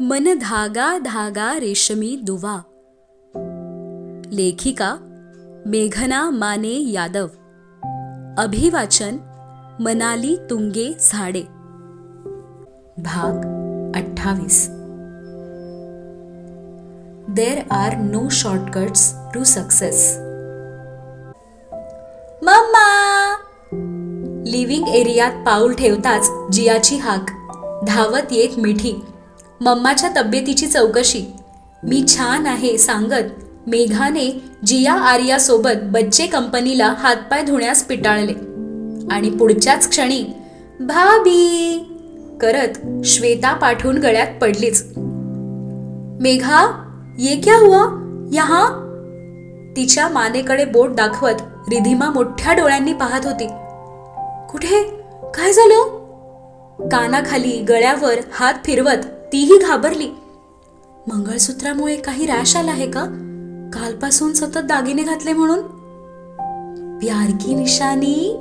मन धागा धागा रेशमी दुवा. लेखिका मेघना माने यादव. अभिवाचन मनाली तुंगे झाडे. भाग अठ्ठावीस. There are no shortcuts to success mama! Living एरियात पाऊल ठेवताच जियाची हाक. धावत येत मिठी. मम्माच्या तब्येतीची चौकशी. मी छान आहे सांगत. मेघाने जिया आर्यासोबत बच्चे कंपनीला हातपाय धुण्यास पिटाळले. आणि पुढच्याच क्षणी भाभी! करत श्वेता पाठवून गळ्यात पडलीच. मेघा ये क्या हुआ? यहा? तिच्या मानेकडे बोट दाखवत रिधिमा मोठ्या डोळ्यांनी पाहत होती. कुठे? काय झालं? कानाखाली गळ्यावर हात फिरवत तीही घाबरली. मंगळसूत्रामुळे काही रॅश आला आहे का? कालपासून सतत दागिने घातले म्हणून? प्यार की निशानी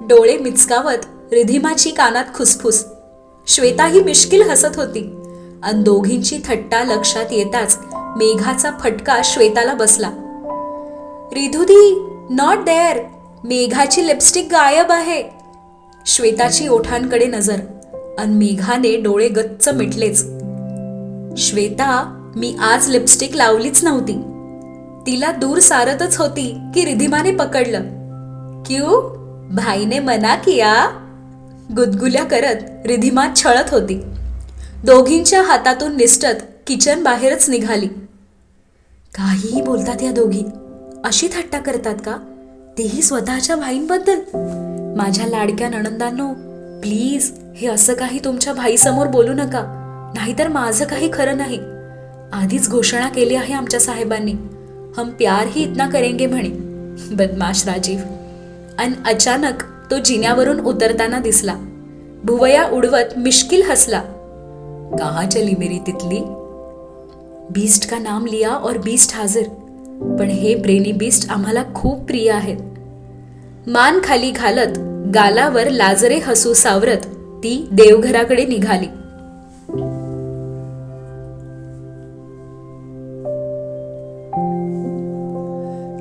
डोळे मिचकावत रिधिमाची कानात खुसफुस. श्वेता ही मिश्किल हसत होती. अन दोघींची थट्टा लक्षात येताच मेघाचा फटका श्वेताला बसला. रिधुदी नॉट देअर मेघाची लिपस्टिक गायब आहे. श्वेताची ओठांकडे नजर. अन मेघाने डोळे गच्च मिटलेच. श्वेता मी आज लिपस्टिक लावलीच नव्हती. तिला दूर सारतच होती की रिधिमाने पकडलं. क्यू? भाईने मना किया? गुदगुल्या करत रिधिमा छळत होती. दोघींच्या हातातून निसटत किचन बाहेरच निघाली. काहीही बोलतात या दोघी? अशी थट्टा करतात का? तेही स्वतःच्या भाईंबद्दल? माझ्या लाडक्या नणंदांनो प्लीज हे असं काही तुमच्या भाईसमोर बोलू नका. नाहीतर माझं काही खरं नाही. आधीच घोषणा केली आहे आमच्या साहेबांनी. हम प्यार ही इतना करेंगे म्हणे. बदमाश राजीव. अन अचानक तो जिन्यावरून उतरताना दिसला. भुवया उडवत मिश्किल हसला. कहा चली मेरी तितली? बीस्ट का नाम लिया और बीस्ट हाजिर. पण हे ब्रेनी बीस्ट आम्हाला खूप प्रिय आहेत. मान खाली घालत गालावर लाजरे हसू सावरत ती देवघराकडे निघाली.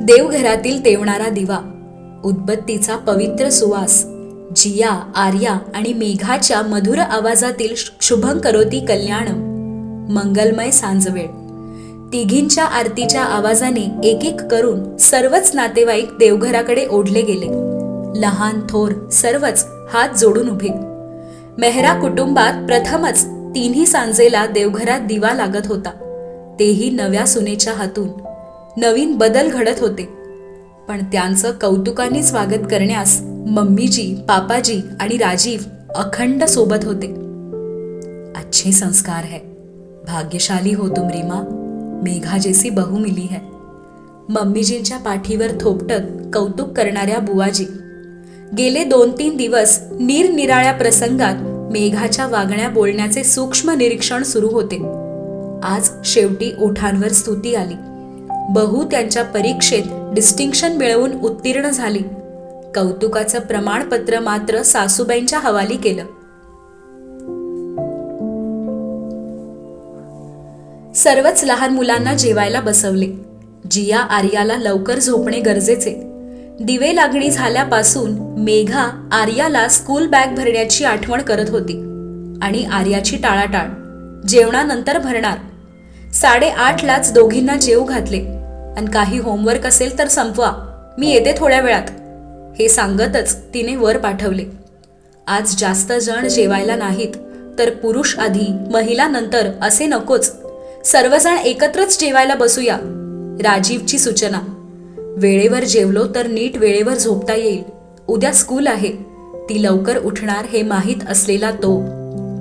देवघरातील तेवणारा दिवा उद्बत्तीचा पवित्र सुवास जिया आर्या आणि मेघाच्या मधुर आवाजातील शुभंकरोती कल्याण कल्याणम मंगलमय सांजवेळ. तिघींच्या आरतीच्या आवाजाने एक एक करून सर्वच नातेवाईक देवघराकडे ओढले गेले. लहान थोर सर्वच हात जोडून उभे. मेहरा कुटुंबात प्रथमच तिन्ही सांजेला देवघरात दिवा लागत होता. तेही नव्या सुनेच्या हातून. नवीन बदल घडत होते. पण त्यांचं कौतुकाने स्वागत करण्यास मम्मीजी पापाजी आणि राजीव अखंड सोबत होते. अच्छे संस्कार है. भाग्यशाली हो तुम रीमा. मेघा जैसी बहु मिली है. मम्मीजींच्या पाठीवर थोपटत कौतुक करणाऱ्या बुवाजी गेले दोन तीन दिवस निरनिराळ्या प्रसंगात मेघाच्या वागण्या बोलण्याचे सूक्ष्म निरीक्षण सुरू होते. आज शेवटी ओठांवर स्तुती आली. बहु त्यांच्या परीक्षेत डिस्टिंक्शन मिळवून उत्तीर्ण झाली. कौतुकाचं प्रमाणपत्र मात्र सासूबाईंच्या हवाली केलं. सर्वच लहान मुलांना जेवायला बसवले. जिया आर्याला लवकर झोपणे गरजेचे. दिवे लागणी झाल्यापासून मेघा आर्याला स्कूल बॅग भरण्याची आठवण करत होती. आणि आर्याची टाळाटाळ जेवणानंतर भरणार. साडेआठलाच दोघींना जेव घातले. आणि काही होमवर्क असेल तर संपवा. मी येते थोड्या वेळात. हे सांगतच तिने वर पाठवले. आज जास्त जण जेवायला नाहीत तर पुरुष आधी महिला नंतर असे नकोच. सर्वजण एकत्रच जेवायला बसूया. राजीवची सूचना. वेळेवर जेवलो तर नीट वेळेवर झोपता येईल. उद्या स्कूल आहे. ती लवकर उठणार हे माहीत असलेला तो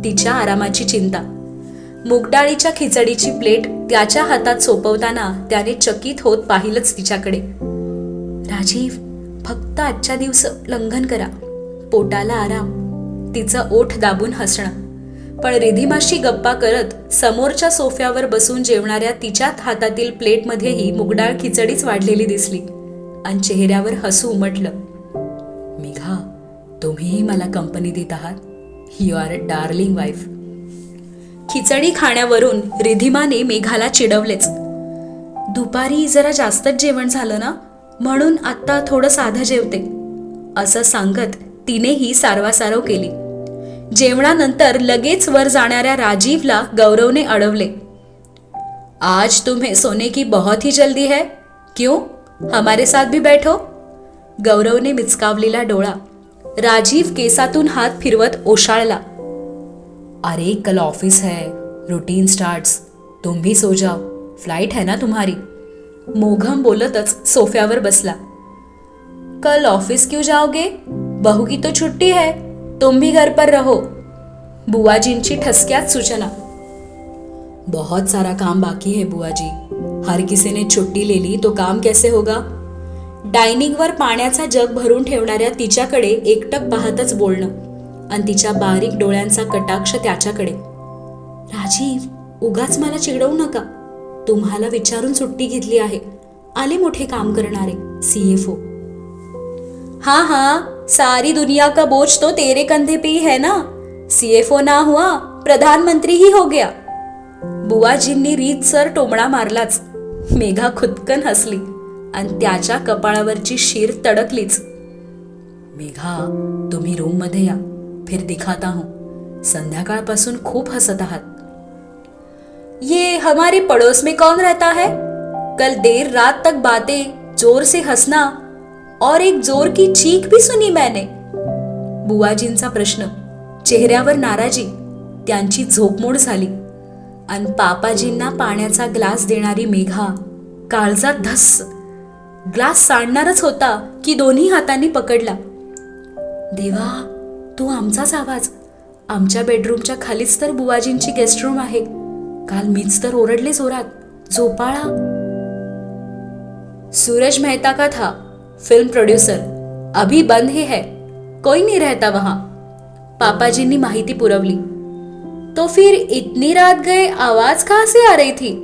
तिच्या आरामाची चिंता. मुगडाळीच्या खिचडीची प्लेट त्याच्या हातात सोपवताना त्याने चकित होत पाहिलंच तिच्याकडे. राजीव फक्त आजच्या दिवस लंघन करा. पोटाला आराम. तिचं ओठ दाबून हसणं. पण रिधिमाशी गप्पा करत समोरच्या सोफ्यावर बसून जेवणाऱ्या तिच्याच हातातील प्लेटमध्येही मुगडाळ खिचडीच वाढलेली दिसली आणि चेहऱ्यावर हसू उमटलं. मेघा तुम्हीही मला कंपनी देत आहात. You are a darling wife खिचडी खाण्यावरून रिधिमाने मेघाला चिडवलेच. दुपारी जरा जास्तच जेवण झालं ना? म्हणून आत्ता थोडं साधं जेवते. असं सांगत तिनेही सारवासारव केली. जेवणानंतर लगेच वर जाणाऱ्या राजीवला गौरवने अडवले. आज तुम्हें सोने की बहुत ही जल्दी है. क्यों? हमारे साथ भी बैठो. गौरवने मिचकावलेला डोळा. राजीव केसातून हात फिरवत ओशाळला. अरे कल ऑफिस है. रूटीन स्टार्ट्स तुम भी सो जाओ. फ्लाइट है ना तुम्हारी? मोघम बोलतच सोफ्यावर बसला. कल ऑफिस क्यों जाओगे? बहू की तो छुट्टी है. तुम भी घर पर रहो. बुआजींची ठसक्यात सूचना. बहुत सारा काम बाकी है बुआ जी हर किसी ने छुट्टी ले ली तो काम कैसे होगा? डायनिंगवर पाण्याचा जग भरून ठेवणाऱ्या तिच्याकडे एकटक पाहतच बोलणं आणि तिच्या बारीक डोळ्यांचा कटाक्ष त्याच्याकडे. राजीव उगाच मला चिडवू नका. तुम्हाला विचारून सुट्टी घेतली आहे. आले मोठे काम करणारे सीएफओ हा हा. सारी दुनिया का बोझ तो तेरे कंधे पे ही है ना? सीएफओ ना हुआ प्रधानमंत्री ही हो गया। बुवाजींनी रीतसर टोमणा मारलाच मेघा खुदकन हसली आणि त्याच्या कपाळावरची शीर तडकलीच. मेघा तुम्ही रूममध्ये या फिर दिखाता हूं. संध्याकाळपासून खूप हसत आहात. ये हमारे पड़ोस में कौन रहता है? कल देर रात तक बातें जोर से हंसना और एक जोर की चीख भी सुनी मैंने। बुवाजींचा प्रश्न चेहऱ्यावर नाराजी त्यांची झोपमोड झाली. आणि पापाजींना पाण्याचा ग्लास देणारी मेघा काळजात धस्स ग्लास सांडणारच होता की दोन्ही हातांनी पकडला. देवा तू आमचाच आवाज. आमच्या बेडरूमच्या खालीच तर बुवाजींची गेस्ट रूम आहे. काल मीच तर ओरडले जोरात. झोपाळा. सूरज मेहता का था? फिल्म प्रोड्यूसर अभी बंद ही है कोई नहीं रहता वहां। पापाजींनी माहिती पुरवली। तो फिर इतनी रात गए आवाज कहाँ से आ रही थी?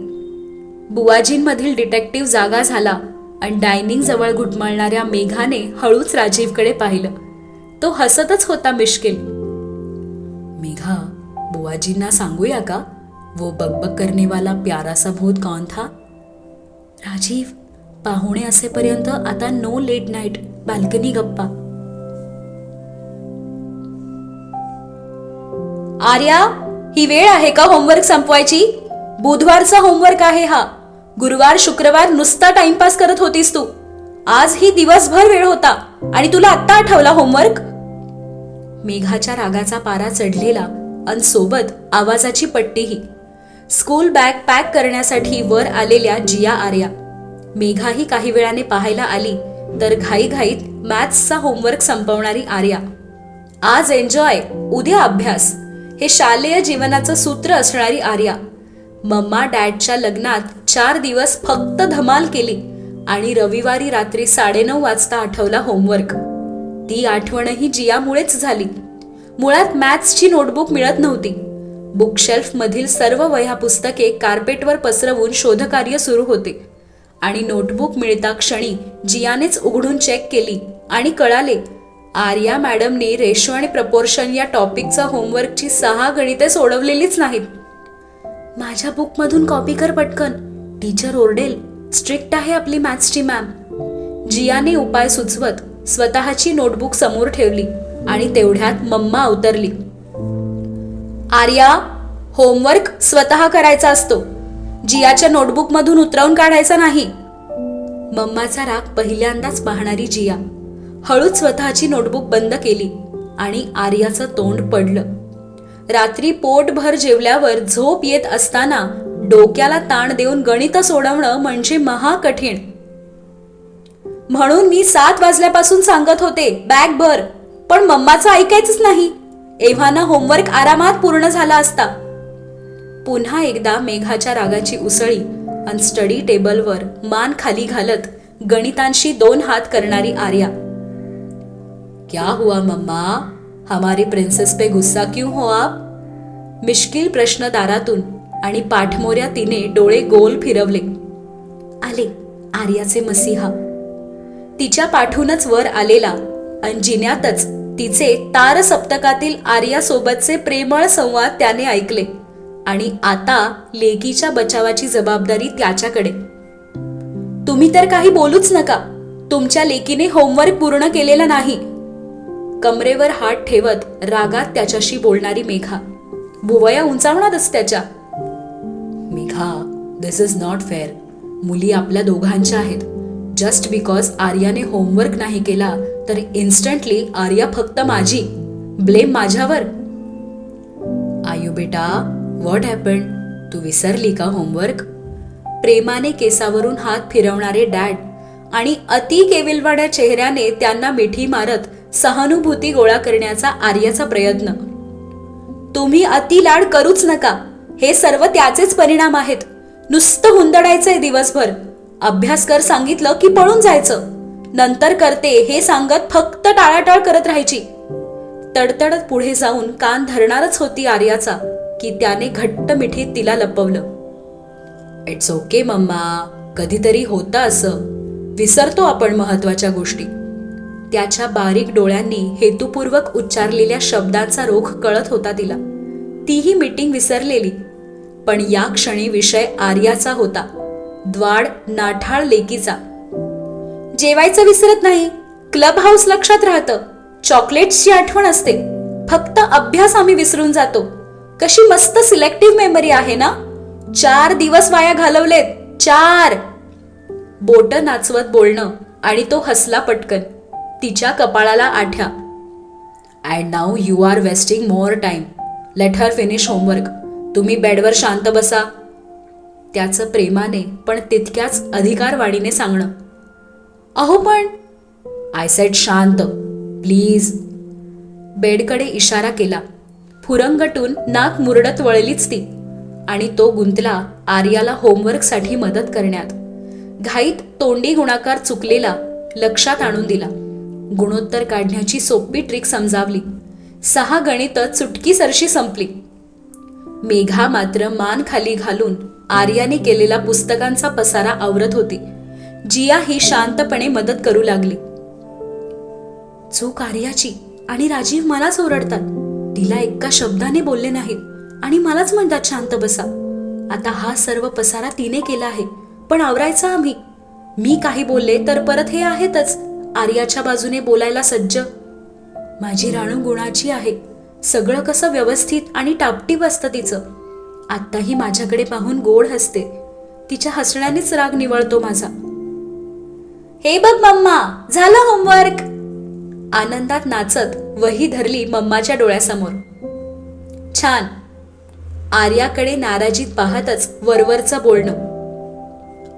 बुवाजींमधील डिटेक्टिव्ह जागा झाला आणि डायनिंग जवळ घुटमळणाऱ्या मेघाने हळूच राजीवकडे पाहिलं. तो हसतच होता मिश्किल. मेघा बुवाजींना सांगूया का? वो बकबक करने वाला प्यारा सा भूत कौन था? राजीव पाहुणे असेपर्यंत आता नो लेट नाईट बाल्कनी गप्पा. आर्या ही वेळ आहे का होमवर्क संपवायची? बुधवारचा होमवर्क आहे हा. गुरुवार शुक्रवार नुसता टाइमपास करत होतीस तू. आज ही दिवसभर वेळ होता आणि तुला आत्ता आठवला होमवर्क मेघाच्या रागाचा पारा चढलेला अन सोबत आवाजाची पट्टीही. स्कूल बॅग पॅक करण्यासाठी वर आलेल्या जिया आर्या. मेघाही काही वेळाने पाहायला आली तर घाईघाईत मॅथ्सचा होमवर्क संपवणारी आर्या. आज एन्जॉय उद्या अभ्यास हे शालेय जीवनाचं सूत्र असणारी आर्या. मम्मा डॅडच्या लग्नात चार दिवस फक्त धमाल केली आणि रविवारी रात्री साडेनऊ वाजता आठवला होमवर्क. ती आठवणही जियामुळेच झाली. मुळात मॅथ्सची नोटबुक मिळत नव्हती. बुकशेल्फमधील सर्व वह्या पुस्तके कार्पेटवर पसरवून शोधकार्य सुरू होते. आणि नोटबुक मिळता क्षणी जियानेच उघडून चेक केली आणि कळाले आर्या मॅडमने रेशो आणि प्रपोर्शन या टॉपिकचा होमवर्कची सहा गणिते सोडवलेलीच नाहीत. माझ्या बुकमधून कॉपी कर पटकन टीचर ओरडेल स्ट्रिक्ट आहे आपली मॅथ्सची मॅम. जियाने उपाय सुचवत स्वतःची नोटबुक समोर ठेवली आणि तेवढ्यात मम्मा अवतरली. आर्या होमवर्क स्वतः करायचा असतो. जियाच्या नोटबुकमधून उतरवून काढायचा नाही. मम्माचा राग पहिल्यांदाच पाहणारी जिया. हळूच स्वतःची नोटबुक बंद केली आणि आर्याचं तोंड पडलं. रात्री पोटभर जेवल्यावर झोप येत असताना डोक्याला ताण देऊन गणित सोडवणं म्हणजे महाकठीण. म्हणून मी सात वाजल्यापासून सांगत होते बॅग भर. पण मम्माचं ऐकायचंच नाही. एव्हाना होमवर्क आरामात पूर्ण झाला असता. पुन्हा एकदा मेघाच्या रागाची उसळी आणि स्टडी टेबलवर मान खाली घालत गणितांशी दोन हात करणारी आर्या. क्या हुआ मम्मा? हमारी प्रिन्सेस पे गुस्सा क्यों हो आप? मिश्किल प्रश्न दारातून आणि पाठमोऱ्या तिने डोळे गोल फिरवले. आले आर्याचे मसीहा. तिच्या पाठूनच वर आलेला अंजिन्यातच जिन्यातच तिचे तार सप्तकातील आर्यासोबतचे प्रेमळ संवाद त्याने ऐकले. आणि आता लेकीच्या बचावाची जबाबदारी त्याच्याकडे. तुम्ही तर काही बोलूच नका. तुमच्या लेकीने होमवर्क पूर्ण केलेला नाही. कमरेवर हात ठेवत रागात त्याच्याशी बोलणारी मेघा. भुवया उंचावणारच त्याच्या. Megha this is not fair मुली आपल्या दोघांच्या आहेत. जस्ट बिकॉज आर्याने होमवर्क नाही केला तर इन्स्टंटली आर्या फक्त माझी. ब्लेम माझ्यावर. आयु बेटा व्हॉट हॅपन तू विसरली का होमवर्क प्रेमाने केसावरून हात फिरवणारे डॅड आणि अति केविलवाड्या चेहऱ्याने त्यांना मिठी मारत सहानुभूती गोळा करण्याचा आर्याचा प्रयत्न. तुम्ही अति लाड करूच नका. हे सर्व त्याचेच परिणाम आहेत. नुसतं हुंदडायचंय दिवसभर. अभ्यास कर सांगितलं की पळून जायचं. नंतर करते हे सांगत फक्त टाळाटाळ करत राहायची. तडतडत पुढे जाऊन कान धरणारच होती आर्याचा. की त्याने घट्ट मिठीत तिला लपवलं. It's okay mamma. कधीतरी होतं असं. विसरतो आपण महत्त्वाच्या गोष्टी. त्याच्या बारीक डोळ्यांनी हेतुपूर्वक उच्चारलेल्या शब्दांचा रोख कळत होता तिला. तीही मीटिंग विसरलेली. पण या क्षणी विषय आर्याचा होता. द्वाड नाठाळ लेकीचा. जेवायचं विसरत नाही. क्लब हाऊस लक्षात राहतं. चॉकलेट्सची आठवण असते. फक्त अभ्यास आम्ही विसरून जातो. कशी मस्त सिलेक्टिव्ह मेमरी आहे ना? चार दिवस वाया घालवलेत. चार. बोट नाचवत बोलणं आणि तो हसला पटकन. तिच्या कपाळाला आठ्या. And now you are wasting more time let her finish homework तुम्ही बेडवर शांत बसा. त्याचं प्रेमाने पण तितक्याच अधिकारवाणीने सांगणं. अहो पण. आय सेट शांत. प्लीज बेडकडे इशारा केला. फुरंगटून नाक मुरडत वळलीच ती. आणि तो गुंतला आर्याला होमवर्कसाठी मदत करण्यात. घाईत तोंडी गुणाकार चुकलेला लक्षात आणून दिला. गुणोत्तर काढण्याची सोपी ट्रिक समजावली. सहा गणित चुटकीसरशी संपली. मेघा मात्र मान खाली घालून आर्याने केलेला पुस्तकांचा पसारा आवरत होती. जिया ही शांतपणे मदत करू लागली. चूक आर्याची आणि राजीव मलाच ओरडतात. तिला एका शब्दाने बोलले नाहीत. आणि मलाच म्हणतात शांत बसा. आता हा सर्व पसारा तिने केला आहे. पण आवरायचा आम्ही. मी काही बोलले तर परत हे आहेतच. आर्याच्या बाजूने बोलायला सज्ज. माझी राणू गुणाची आहे. सगळं कसं व्यवस्थित आणि टापटीप असतं तिचं. आत्ताही माझ्याकडे पाहून गोड हसते. तिच्या हसण्यानेच राग निवळतो माझा. हे बघ मम्मा झालं होमवर्क आनंदात नाचत वही धरली मम्माच्या डोळ्यासमोर. छान. आर्याकडे नाराजीत पाहतच वरवरचं बोलणं.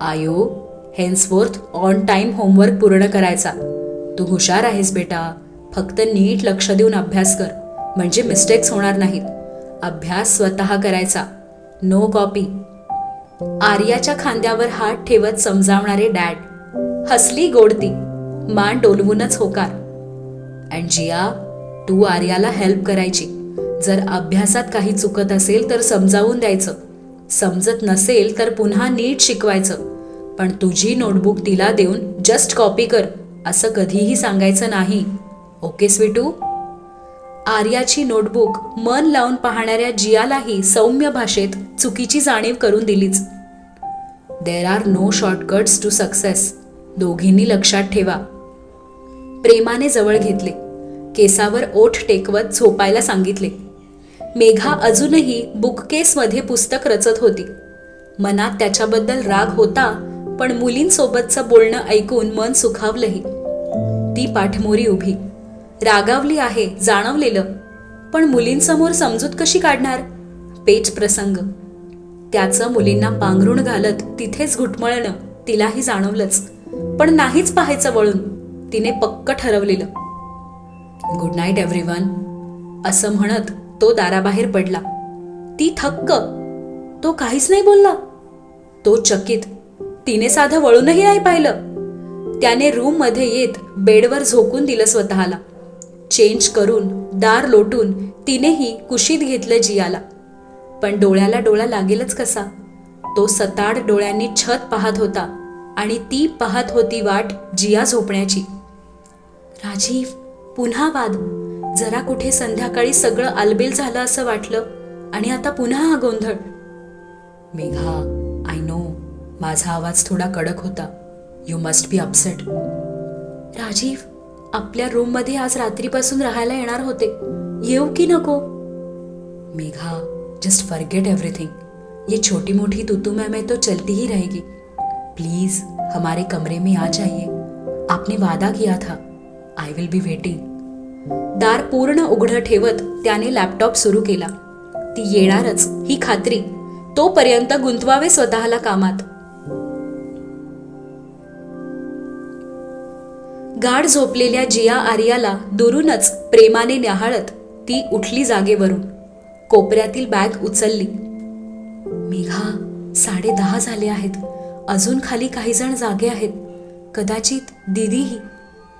आयो हेन्सफोर्थ ऑन टाइम होमवर्क पूर्ण करायचा. तू हुशार आहेस बेटा. फक्त नीट लक्ष देऊन अभ्यास कर. म्हणजे मिस्टेक्स होणार नाहीत. अभ्यास स्वतः करायचा. नो कॉपी आर्याच्या खांद्यावर हात ठेवत समजावणारे डॅड हसली गोडती. मान डोलवूनच होकार. अँड जिया तू आर्याला हेल्प करायची. जर अभ्यासात काही चुकत असेल तर समजावून द्यायचं. समजत नसेल तर पुन्हा नीट शिकवायचं. पण तुझी नोटबुक तिला देऊन जस्ट कॉपी कर असं कधीही सांगायचं नाही. ओके स्वीटू? आर्याची नोटबुक मन लावून पाहणाऱ्या जियालाही सौम्य भाषेत चुकीची जाणीव करून दिलीच. There are no shortcuts to success दोघींनी लक्षात ठेवा. प्रेमाने जवळ घेतले. केसावर ओठ टेकवत झोपायला सांगितले. मेघा अजूनही बुककेसमध्ये पुस्तक रचत होती. मनात त्याच्याबद्दल राग होता पण मुलींसोबतचं बोलणं ऐकून मन सुखावलंही. ती पाठमोरी उभी. रागावली आहे जाणवलेलं. पण मुलींसमोर समजूत कशी काढणार? पेच प्रसंग. त्याचं मुलींना पांघरून घालत तिथेच घुटमळणं तिलाही जाणवलंच. पण नाहीच पाहायचं वळून. तिने पक्क ठरवलेलं. गुड नाईट एव्हरीवन असं म्हणत तो दाराबाहेर पडला. ती थक्क. तो काहीच नाही बोलला. तो चकित. तिने साधं वळूनही नाही पाहिलं. त्याने रूममध्ये येत बेडवर झोकून दिलं स्वतःला. चेंज करून दार लोटून तिनेही कुशीत घेतलं जियाला. पण डोळ्याला डोळा लागेलच कसा? तो सताड डोळ्यांनी छत पाहत होता आणि ती पाहत होती वाट जिया झोपण्याची. राजीव पुन्हा वाद. जरा कुठे संध्याकाळी सगळं आलबेल झालं असं वाटलं. आणि आता पुन्हा हा गोंधळ. मेघा आय नो माझा आवाज थोडा कडक होता. You must be upset Rajiv आपल्या रूममध्ये आज रात्रीपासून राहायला येणार होते. येऊ की नको? मेघा जस्ट फॉरगेट एवरीथिंग ये छोटी मोटी तुतू में तो चलती ही रहेगी. प्लीज हमारे कमरे में आ जाइए. आपने वादा किया था. आय विल बी वेटिंग दार पूर्ण उघडं ठेवत त्याने लॅपटॉप सुरू केला. ती येणारच ही खात्री. तोपर्यंत गुंतवावे स्वतःला कामात. गाढ झोपलेल्या जिया आर्याला दुरूनच प्रेमाने न्याहाळत ती उठली जागेवरून. कोपऱ्यातील बॅग उचलली. मेघा साडे दहा झाले आहेत. अजून खाली काही जण जागे आहेत. कदाचित दिदीही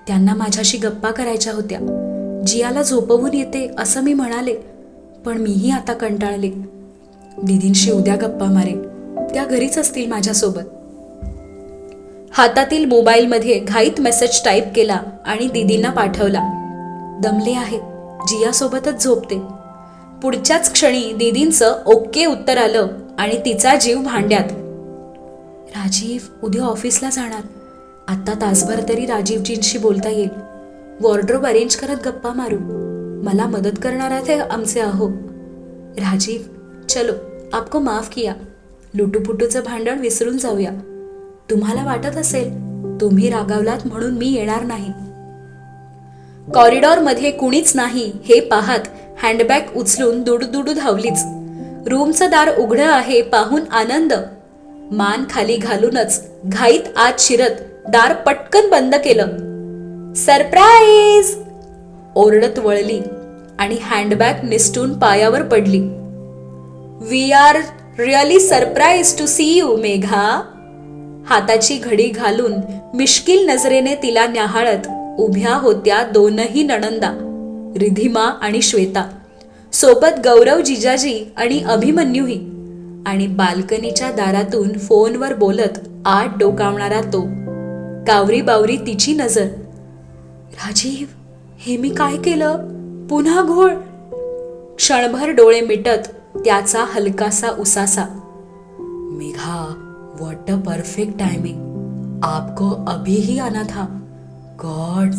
त्यांना माझ्याशी गप्पा करायच्या होत्या. जियाला झोपवून येते असं मी म्हणाले पण मीही आता कंटाळले. दिदींशी उद्या गप्पा मारे त्या घरीच असतील माझ्यासोबत. हातातील मोबाईलमध्ये घाईत मेसेज टाईप केला आणि दीदींना पाठवला. दमले आहे. जियासोबतच झोपते. पुढच्याच क्षणी दीदींचं ओके उत्तर आलं आणि तिचा जीव भांड्यात. राजीव उद्या ऑफिसला जाणार. आत्ता तासभर तरी राजीवजींशी बोलता येईल. वॉर्ड्रोब अरेंज करत गप्पा मारू. मला मदत करणारा ते आमचे आहो. राजीव चलो आपको माफ किया. लुटूपुटूचं भांडण विसरून जाऊया. तुम्हाला वाटत असेल तुम्ही रागावलात म्हणून मी येणार नाही. कॉरिडॉरमध्ये कुणीच नाही हे पाहत हँडबॅग उचलून दुडदुडू धावलीच. रूमचं दार उघडं आहे पाहून आनंद. मान खाली घालूनच घाईत आत शिरत दार पटकन बंद केलं. सरप्राईज ओरडत वळली आणि हँडबॅग निसटून पायावर पडली. We are really surprise to see you Megha. हाताची घडी घालून मिश्किल नजरेने तिला न्याहाळत उभ्या होत्या दोनही नणंदा रिधिमा आणि श्वेता. सोबत गौरव जिजाजी आणि अभिमन्यूही. आणि बाल्कनीच्या दारातून फोनवर बोलत आत डोकावणारा तो. कावरी बावरी तिची नजर. राजीव हे मी काय केलं? पुन्हा घोळ. क्षणभर डोळे मिटत त्याचा हलकासा उसासा. Megha what a perfect timing आपको अभी ही आना था. गॉड